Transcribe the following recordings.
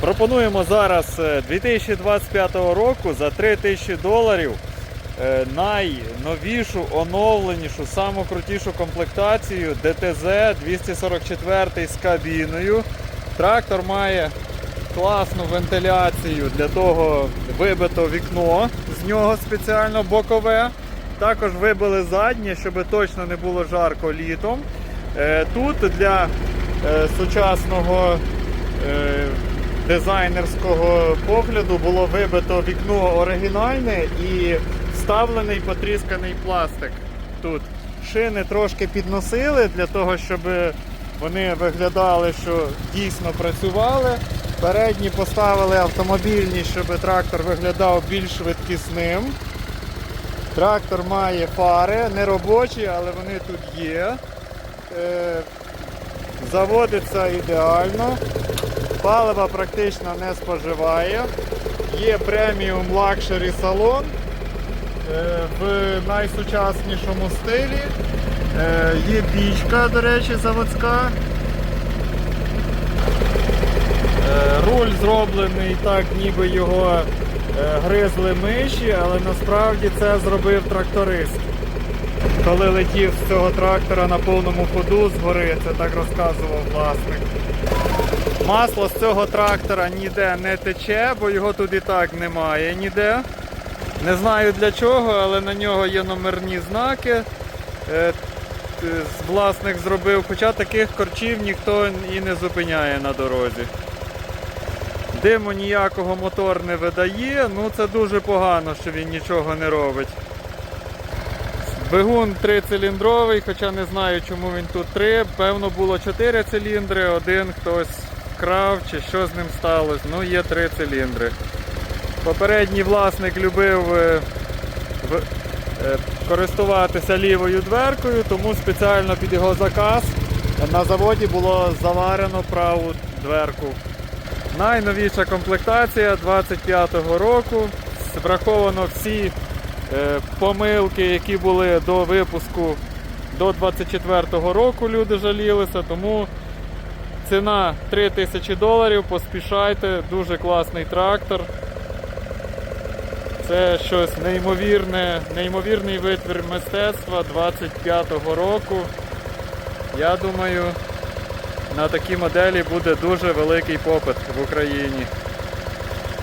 Пропонуємо зараз е, 2025 року за 3000 доларів е, найновішу, оновленішу, саму крутішу комплектацію DTZ 244 з кабіною. Трактор має класну вентиляцію, для того вибито вікно з нього спеціально бокове. Також вибили заднє, щоб точно не було жарко літом. Е, Тут для е, сучасного е, дизайнерського погляду було вибито вікно оригінальне і вставлений потрісканий пластик. Тут шини трошки підносили для того, щоб вони виглядали, що дійсно працювали. Передні поставили автомобільні, щоб трактор виглядав більш швидкісним. Трактор має фари, не робочі, але вони тут є. Е, Заводиться ідеально. Палива практично не споживає. Є преміум лакшері салон е, в найсучаснішому стилі. Е, Є пічка, до речі, заводська. Е, Руль зроблений так, ніби його гризли миші, але насправді це зробив тракторист. Коли летів з цього трактора на повному ходу з гори, це так розказував власник. Масло з цього трактора ніде не тече, бо його тут і так немає ніде. Не знаю для чого, але на нього є номерні знаки. Е, т- Власник зробив, хоча таких корчів ніхто і не зупиняє на дорозі. Диму ніякого мотор не видає, ну це дуже погано, що він нічого не робить. Двигун трициліндровий, хоча не знаю, чому він тут три. Певно було чотири циліндри, один хтось вкрав чи що з ним сталося. Ну, є три циліндри. Попередній власник любив е, е, користуватися лівою дверкою, тому спеціально під його заказ на заводі було заварено праву дверку. Найновіша комплектація 25-го року. Враховано всі е, помилки, які були до випуску до 24-го року. Люди жалілися, тому ціна 3000 доларів. Поспішайте, дуже класний трактор. Це щось неймовірне, неймовірний витвір мистецтва 25-го року. Я думаю, на такі моделі буде дуже великий попит в Україні.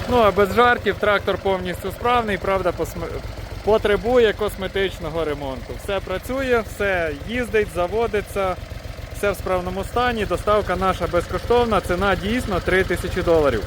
Ну а без жартів трактор повністю справний, правда, потребує косметичного ремонту. Все працює, все їздить, заводиться, все в справному стані. Доставка наша безкоштовна, ціна дійсно 3000 доларів.